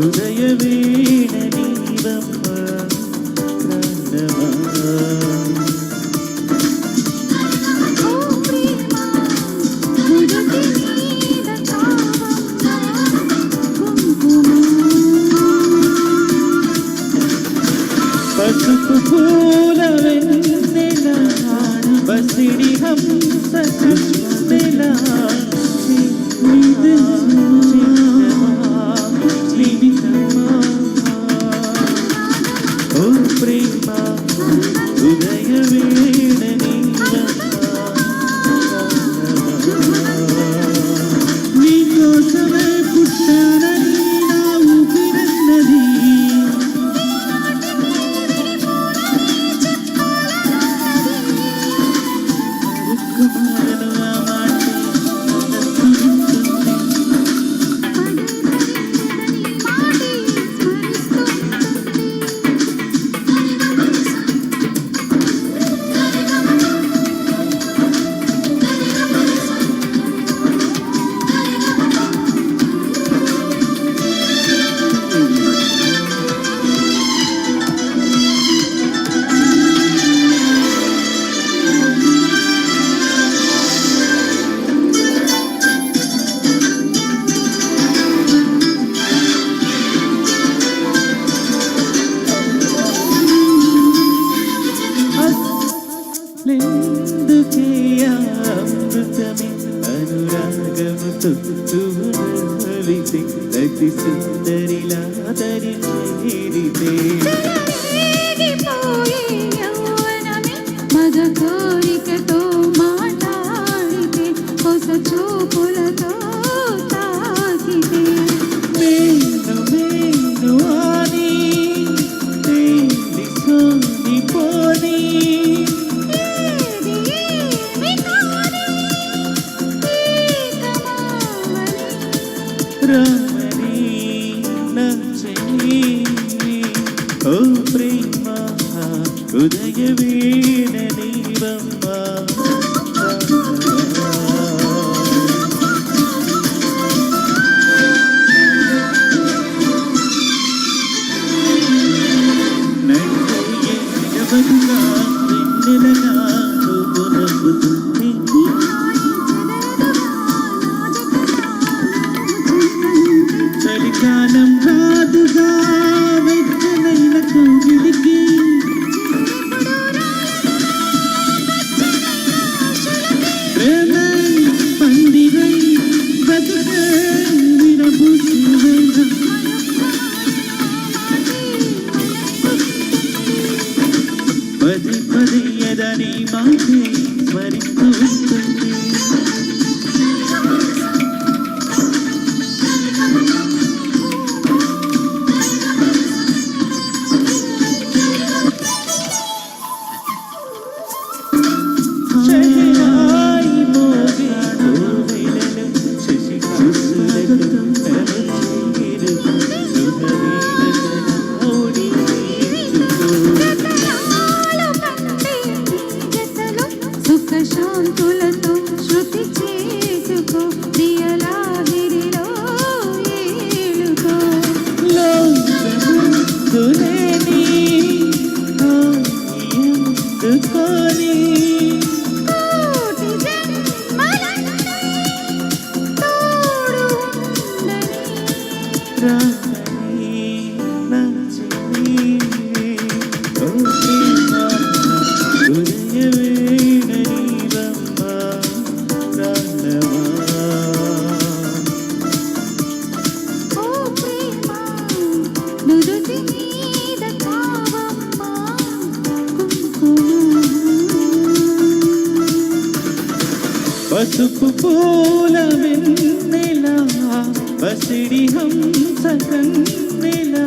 ഹൃദയ വീണ ദീപമ്മ పసుపు పూల వెన్నెల బసిడి హంస కృష్ణెల സുന്ദരി സുന്ദരിലാതരി ചേരിതേ ഹൃദയവീണ ദൈവം மாறி శాంతులతో శృతి చేసుకో ప్రియలాహిరిలో ఏలుకో. లోకముతులేని కోరి Right. పసుపు పూల వెన్నెలా బసిడి హంస కన్నెలా